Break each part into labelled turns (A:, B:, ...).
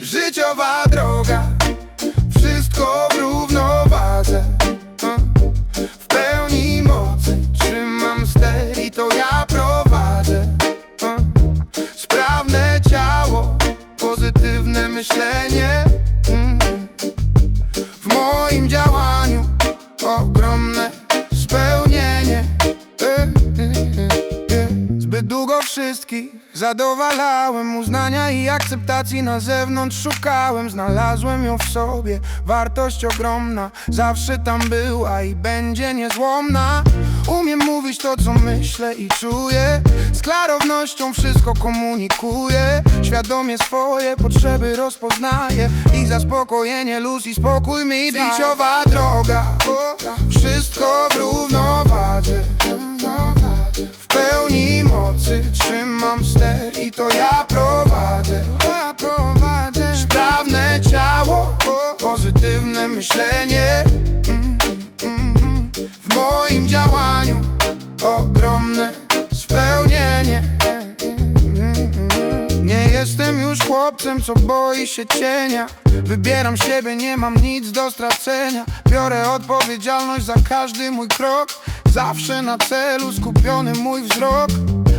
A: Życiowa droga, wszystko w równowadze. W pełni mocy. Trzymam ster i to ja prowadzę. Sprawne ciało, pozytywne myślenie. Moim działaniu ogromne spełnienie. E, e, e. Zbyt długo wszystkich zadowalałem Uznania i akceptacji na zewnątrz szukałem Znalazłem ją w sobie, wartość ogromna Zawsze tam była i będzie niezłomna co myślę i czuję. Z klarownością wszystko komunikuję. Świadomie swoje potrzeby rozpoznaję. Ich zaspokojenie, luz i spokój mi Życiowa droga, wszystko w równowadze w pełni mocy trzymam ster i to Ja prowadzę. Sprawne ciało, pozytywne myślenie ogromne spełnienie. Nie jestem już chłopcem, co boi się cienia. Wybieram siebie, nie mam nic do stracenia. Biorę odpowiedzialność za każdy mój krok. Zawsze na celu skupiony mój wzrok.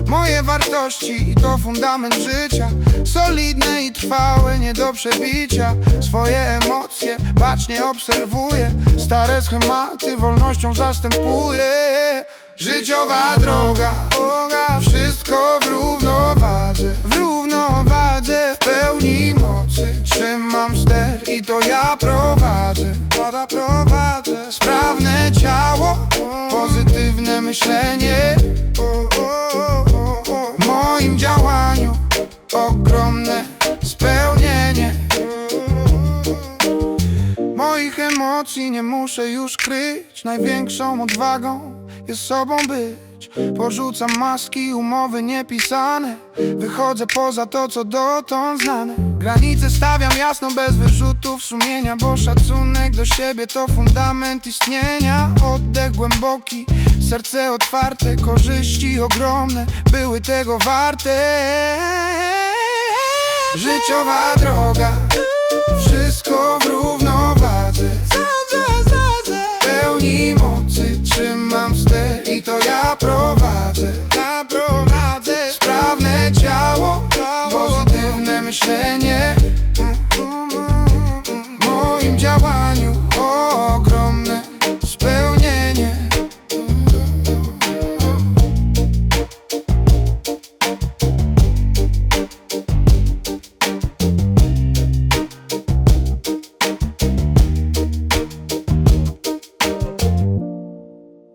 A: Moje wartości i to fundament życia. Solidne i trwałe, nie do przebicia. Swoje emocje bacznie obserwuję. Stare schematy wolnością zastępuję Życiowa droga, droga, wszystko w równowadze W równowadze, w pełni mocy. Trzymam ster i to ja prowadzę. Pada prowadzę. Sprawne ciało, pozytywne myślenie emocji nie muszę już kryć. Największą odwagą jest sobą być. Porzucam maski, umowy niepisane. Wychodzę poza to, co dotąd znane. Granice stawiam jasno, bez wyrzutów sumienia Bo szacunek do siebie to fundament istnienia. Oddech głęboki, serce otwarte Korzyści ogromne były tego warte. Życiowa droga Wszystko